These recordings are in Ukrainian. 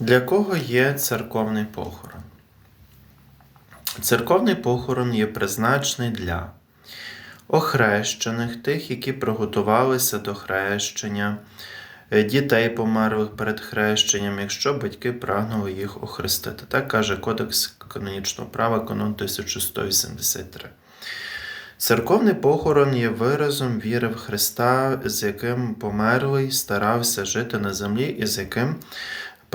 Для кого є церковний похорон? Церковний похорон є призначений для охрещених, тих, які приготувалися до хрещення, е, дітей померлих перед хрещенням, якщо батьки прагнули їх охрестити. Так каже Кодекс канонічного права, канон 1183. Церковний похорон є виразом віри в Христа, з яким померлий старався жити на землі і з яким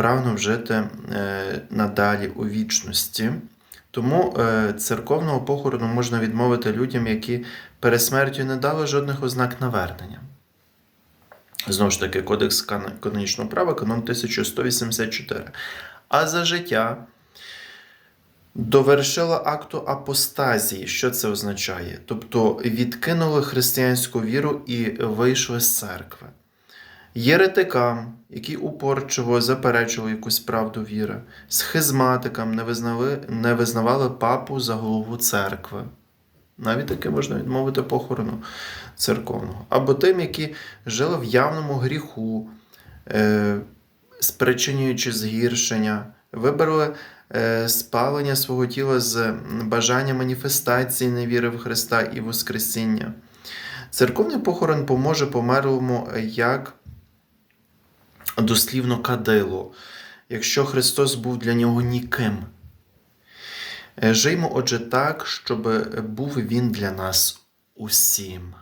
прагнув жити е, надалі у вічності. Тому е, церковного похорону можна відмовити людям, які перед смертю не дали жодних ознак навернення. Знову ж таки, Кодекс кан- канонічного права, канон 1184. А за життя довершила акту апостазії. Що це означає? Тобто відкинули християнську віру і вийшли з церкви. Єретикам, які упорчиво заперечували якусь правду віри, схизматикам не визнали, не визнавали папу за голову церкви. Навіть таке можна відмовити похорону церковного. Або тим, які жили в явному гріху, е, спричинюючи згіршення, вибрали е, спалення свого тіла з бажання маніфестації невіри в Христа і Воскресіння. Церковний похорон поможе померлому як дослівно кадило, якщо Христос був для нього ніким. Е, Жиймо, отже, так, щоб був Він для нас усім.